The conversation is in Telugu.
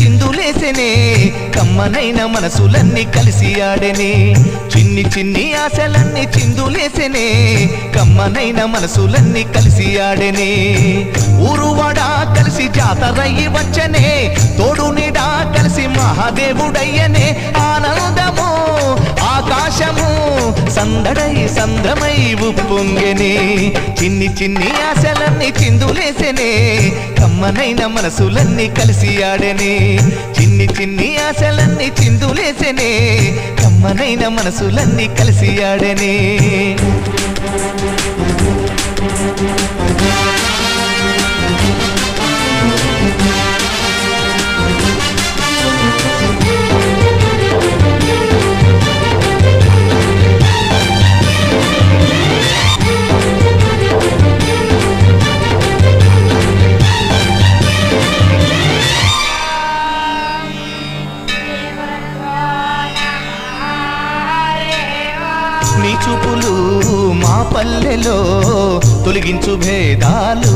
చిందులేసెనే కమ్మనైన మనసులన్నీ కలిసి ఆడెనే. చిన్ని చిన్ని ఆశలన్నీ చిందులేసెనే కమ్మనైన మనసులన్నీ కలిసి ఆడెనే. ఊరువాడా కలిసి జాతరయ్యి వచ్చనే తోడు నీడా కలిసి మహాదేవుడయ్యనే. ఆ సందడై సంద్రమై ఉప్పొంగెనే. చిన్ని చిన్ని ఆశలన్నీ చిందులేసెనే కమ్మనైన మనసులన్నీ కలిసి ఆడెనే. చిన్ని చిన్ని ఆశలన్నీ చిందులేసెనే కమ్మనైన మనసులన్నీ కలిసి ఆడెనే. నీ చూపులు మా పల్లెలో తొలగించు భేదాలు.